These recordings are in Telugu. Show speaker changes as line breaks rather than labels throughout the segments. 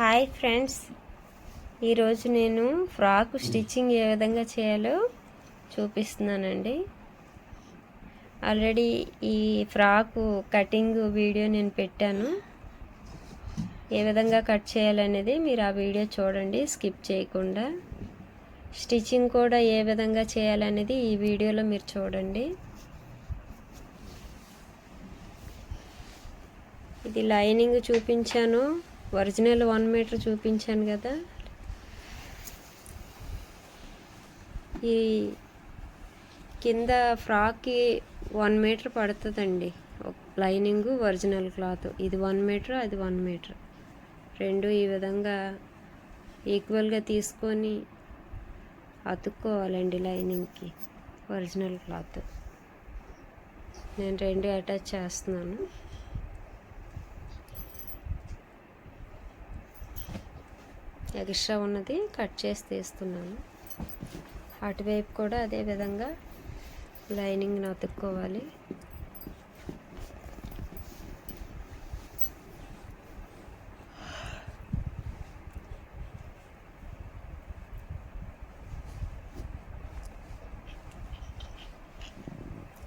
Hi friends. ఈరోజు నేను ఫ్రాక్ స్టిచ్చింగ్ ఏ విధంగా చేయాలో చూపిస్తున్నానండి. ఆల్రెడీ ఈ ఫ్రాకు కటింగ్ వీడియో నేను పెట్టాను. ఏ విధంగా కట్ చేయాలనేది మీరు ఆ వీడియో చూడండి స్కిప్ చేయకుండా. స్టిచ్చింగ్ కూడా ఏ విధంగా చేయాలనేది ఈ వీడియోలో మీరు చూడండి. ఇది లైనింగ్ చూపించాను. ఒరిజినల్ వన్ మీటర్ చూపించాను కదా. ఈ కింద ఫ్రాక్కి వన్ మీటర్ పడుతుందండి. Lining original cloth. ఇది వన్ మీటర్ అది వన్ మీటర్. రెండు ఈ విధంగా ఈక్వల్గా తీసుకొని అతుక్కోవాలండి లైనింగ్కి ఒరిజినల్ క్లాత్. నేను రెండు అటాచ్ చేస్తున్నాను. ఎక్స్ట్రా ఉన్నది కట్ చేసి తీస్తున్నాను. అటువైపు కూడా అదే విధంగా లైనింగ్ని అతుక్కోవాలి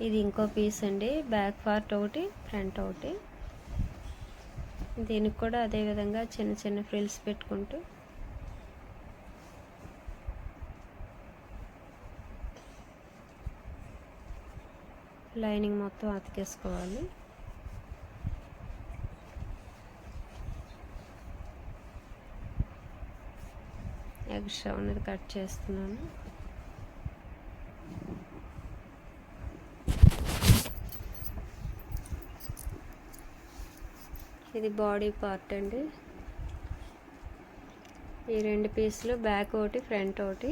ఇది ఇంకో పీస్ అండి బ్యాక్ పార్ట్ ఒకటి ఫ్రంట్ ఒకటి. దీనికి కూడా అదే విధంగా చిన్న చిన్న ఫ్రిల్స్ పెట్టుకుంటూ లైనింగ్ మొత్తం అతికేసుకోవాలి. ఎక్స్ట్రా ఉన్నది కట్ చేస్తున్నాను. ఇది బాడీ పార్ట్ అండి. ఈ రెండు పీసులు బ్యాక్ ఒకటి ఫ్రంట్ ఒకటి.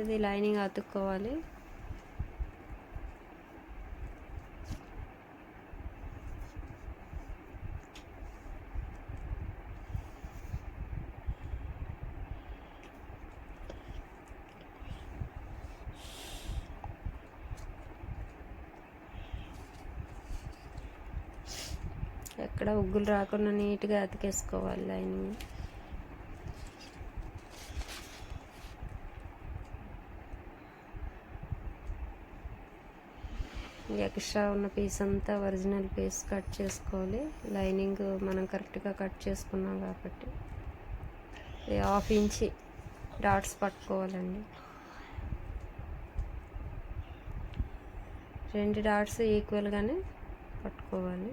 ఇది లైనింగ్ అతుక్కోవాలి. ఎక్కడ ఉగ్గులు రాకుండా నీట్గా అతికేసుకోవాలి లైనింగ్ ఎక్స్ట్రా ఉన్న పీస్ అంతా ఒరిజినల్ పీస్ కట్ చేసుకోవాలి. లైనింగ్ మనం కరెక్ట్గా కట్ చేసుకున్నాం కాబట్టి. హాఫ్ ఇంచి డాట్స్ పట్టుకోవాలండి. రెండు డాట్స్ ఈక్వల్గానే పట్టుకోవాలి.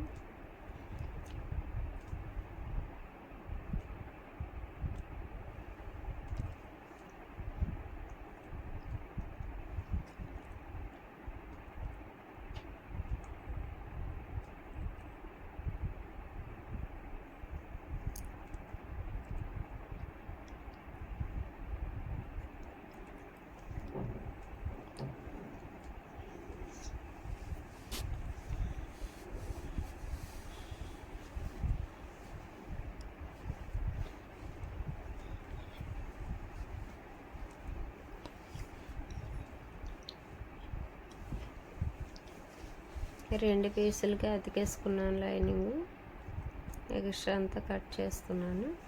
రెండు పీసులకి అతికేసుకున్నాను లైనింగ్. ఎక్స్ట్రా అంతా కట్ చేస్తున్నాను.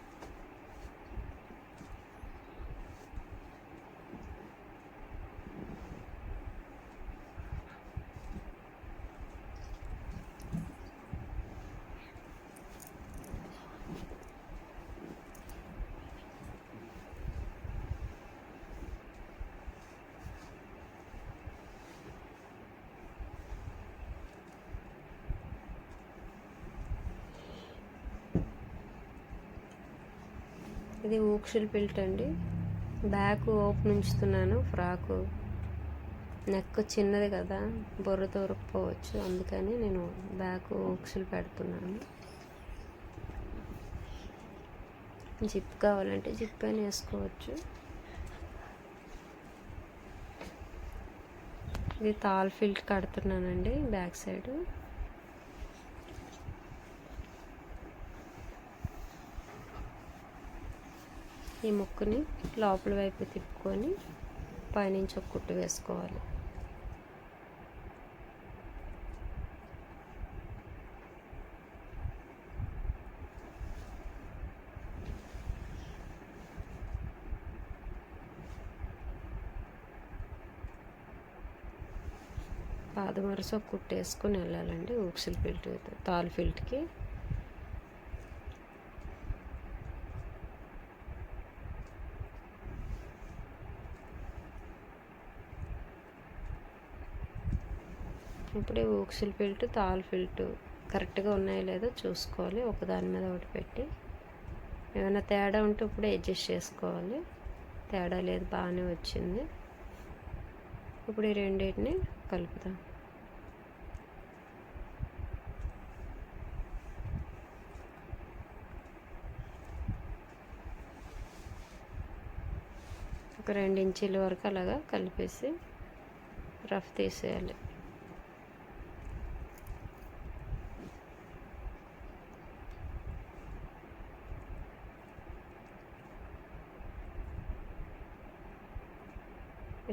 ఇది ఊక్షులు పిల్ట్ అండి. బ్యాక్ ఓపెన్ ఉంచుతున్నాను ఫ్రాకు. నెక్ చిన్నది కదా బొర్ర తోరకపోవచ్చు. అందుకని నేను బ్యాక్ ఊక్షులు పెడుతున్నాను. జిప్ కావాలంటే జిప్ పైన వేసుకోవచ్చు. ఇది తాల్ ఫిల్ట్ కడుతున్నానండి బ్యాక్ సైడ్. ఈ ముక్కుని లోపల వైపు తిప్పుకొని పైనుంచి ఒక కుట్టు వేసుకోవాలి. పాదమరస కుట్టేసుకొని వెళ్ళాలండి. ఊక్సిల్ ఫిల్ట్ తాలు ఫిల్ట్కి ఇప్పుడే ఊక్సిల్ ఫిల్ట్ తాల్ ఫిల్ట్ కరెక్ట్గా ఉన్నాయో లేదో చూసుకోవాలి. ఒకదాని మీద ఒకటి పెట్టి ఏమైనా తేడా ఉంటే ఇప్పుడే అడ్జస్ట్ చేసుకోవాలి. తేడా లేదు బాగానే వచ్చింది. ఇప్పుడు ఈ రెండింటిని కలుపుదాం. ఒక రెండు ఇంచీల వరకు అలాగా కలిపేసి రఫ్ తీసేయాలి.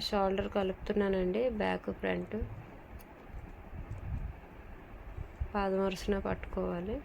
షోల్డర్ కలుపుతున్నానండి బ్యాక్ ఫ్రంట్. పాదమరుసన పట్టుకోవాలి.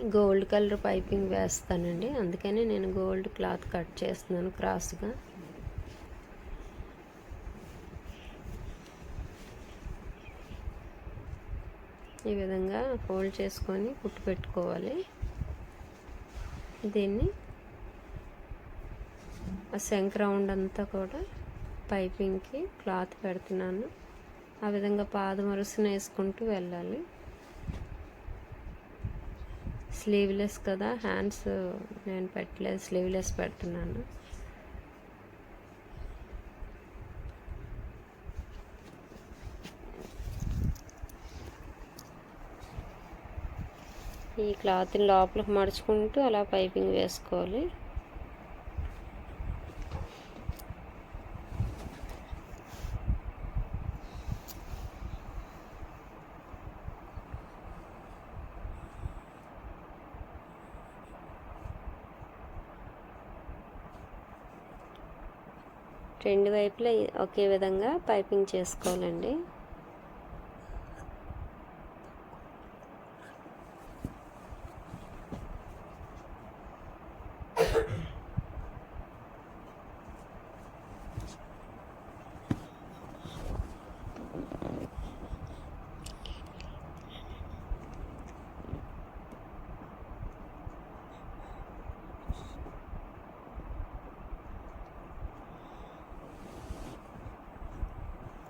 గోల్డ్ కలర్ పైపింగ్ వేస్తానండి. అందుకని నేను గోల్డ్ క్లాత్ కట్ చేస్తున్నాను క్రాస్గా. ఈ విధంగా ఫోల్డ్ చేసుకొని కుట్టు పెట్టుకోవాలి. దీన్ని ఆ శంక్ రౌండ్ అంతా కూడా పైపింగ్కి క్లాత్ పెడుతున్నాను. ఆ విధంగా పాదం వరుసన వేసుకుంటూ వెళ్ళాలి. స్లీవ్లెస్ కదా హ్యాండ్స్ నేను పెట్టలేదు స్లీవ్లెస్ పెడుతున్నాను. ఈ క్లాత్ని లోపలికి మడుచుకుంటూ అలా పైపింగ్ వేసుకోవాలి. రెండు వైపులా ఒకే విధంగా పైపింగ్ చేసుకోవాలండి.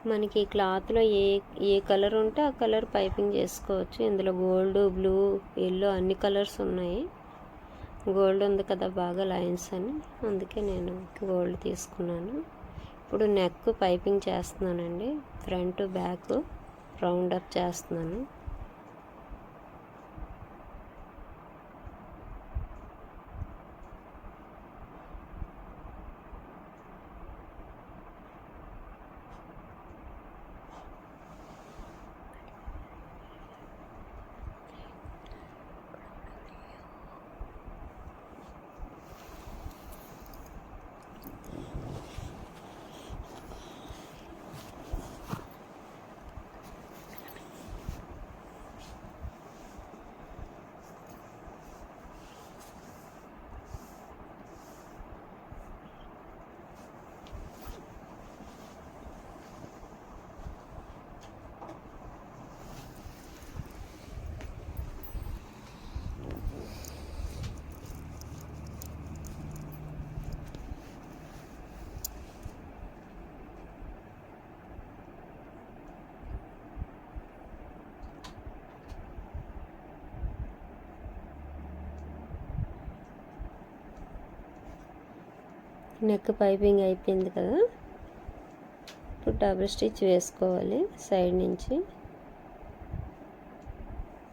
మనకి క్లాత్లో ఏ ఏ కలర్ ఉంటే ఆ కలర్ పైపింగ్ చేసుకోవచ్చు. ఇందులో గోల్డ్ బ్లూ ఎల్లో అన్ని కలర్స్ ఉన్నాయి. గోల్డ్ ఉంది కదా బాగా లైన్స్ అని. అందుకే నేను గోల్డ్ తీసుకున్నాను. ఇప్పుడు నెక్ పైపింగ్ చేస్తున్నానండి. ఫ్రంట్ బ్యాక్ రౌండ్ అప్ చేస్తున్నాను. నెక్ పైపింగ్ అయిపోయింది కదా. ఇప్పుడు డబుల్ స్టిచ్ వేసుకోవాలి సైడ్ నుంచి.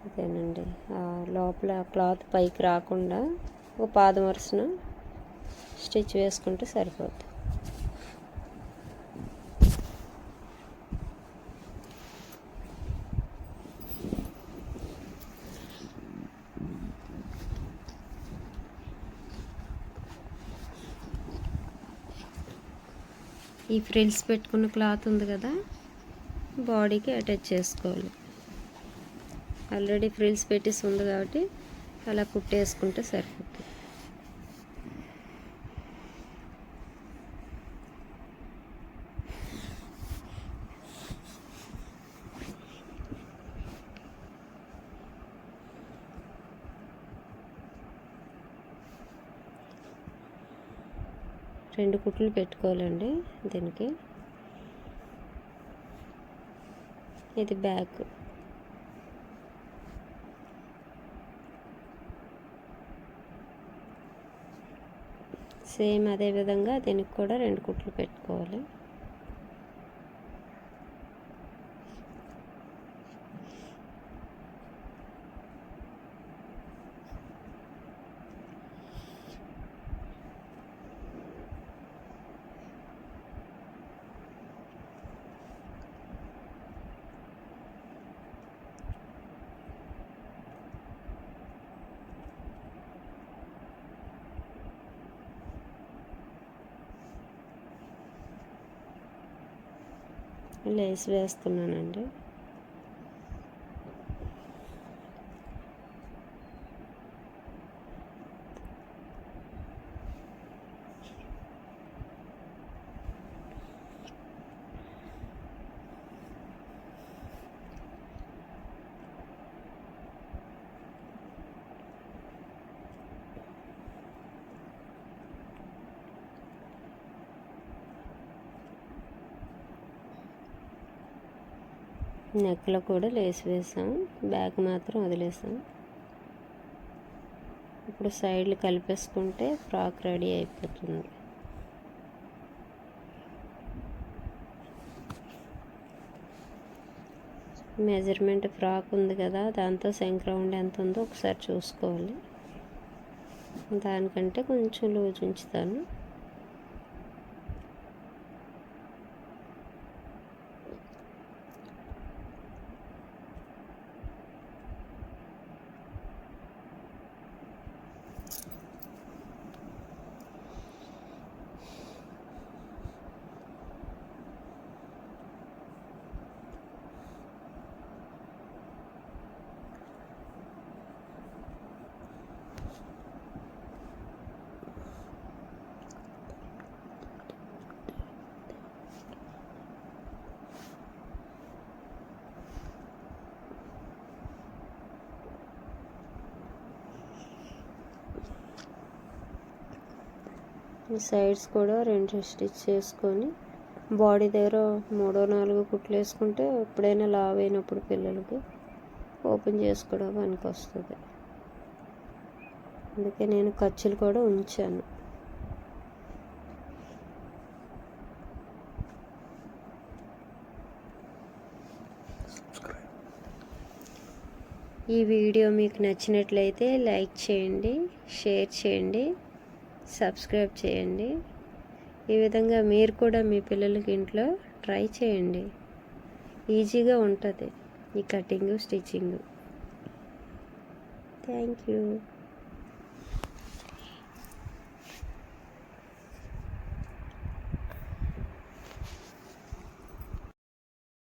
అదేనండి లోపల క్లాత్ పైకి రాకుండా ఒక పాదం వరుసన స్టిచ్ వేసుకుంటే సరిపోతుంది ఈ ఫ్రిల్స్ పెట్టుకున్న క్లాత్ ఉంది కదా బాడీకి అటాచ్ చేసుకోవాలి. ఆల్రెడీ ఫ్రిల్స్ పెట్టేసి ఉంది కాబట్టి అలా కుట్టేసుకుంటే సరిపోతుంది. రెండు కుట్లు పెట్టుకోవాలండి దీనికి. ఇది బ్యాక్. సేమ్ అదే విధంగా దీనికి కూడా రెండు కుట్లు పెట్టుకోవాలి. లేస్ వేస్తున్నానండి. నెక్లో కూడా లేస్ వేసాం. బ్యాక్ మాత్రం వదిలేసాం. ఇప్పుడు సైడ్లు కలిపేసుకుంటే ఫ్రాక్ రెడీ అయిపోతుంది. మెజర్మెంట్ ఫ్రాక్ ఉంది కదా దాంతో శంక్ రౌండ్ ఎంత ఉందో ఒకసారి చూసుకోవాలి. దానికంటే కొంచెం లూజ్ ఉంచుతాను. సైడ్స్ కూడా రెండు స్టిచ్ చేసుకొని బాడీ దగ్గర మూడో నాలుగు కుట్లు వేసుకుంటే ఎప్పుడైనా లావ్ అయినప్పుడు పిల్లలకి ఓపెన్ చేసుకోవడం పనికి వస్తుంది అందుకే నేను ఖర్చులు కూడా ఉంచాను. ఈ వీడియో మీకు నచ్చినట్లయితే లైక్ చేయండి షేర్ చేయండి. సబ్స్క్రైబ్ చేయండి. ఈ విధంగా మీరు కూడా మీ పిల్లలకి ఇంట్లో ట్రై చేయండి. ఈజీగా ఉంటుంది. ఈ కటింగ్ స్టిచ్చింగ్. Thank you.